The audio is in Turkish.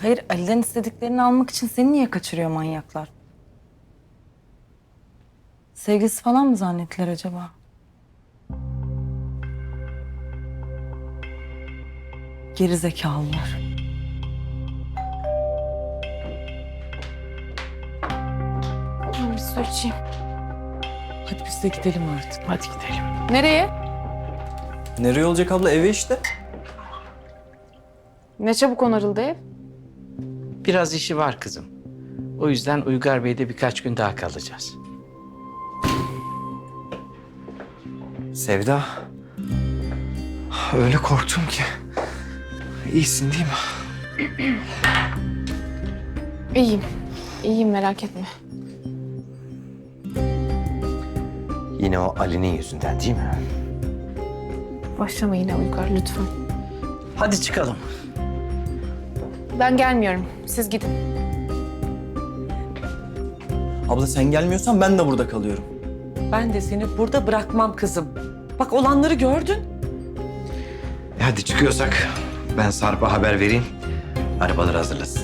Hayır Ali'den istediklerini almak için seni niye kaçırıyor manyaklar? Sevgilisi falan mı zannettiler acaba? Geri zekalılar. Ben bir su içeyim. Hadi biz de gidelim artık. Hadi gidelim. Nereye? Nereye olacak abla? Eve işte. Ne çabuk onarıldı ev. Biraz işi var kızım. O yüzden Uygar Bey'de birkaç gün daha kalacağız. Sevda. Öyle korktum ki. İyisin değil mi? İyiyim. İyiyim merak etme. Yine o Ali'nin yüzünden değil mi? Başlama yine Uygar lütfen. Hadi çıkalım. Ben gelmiyorum. Siz gidin. Abla sen gelmiyorsan ben de burada kalıyorum. Ben de seni burada bırakmam kızım. Bak olanları gördün. E hadi çıkıyorsak ben Sarp'a haber vereyim. Arabaları hazırlasın.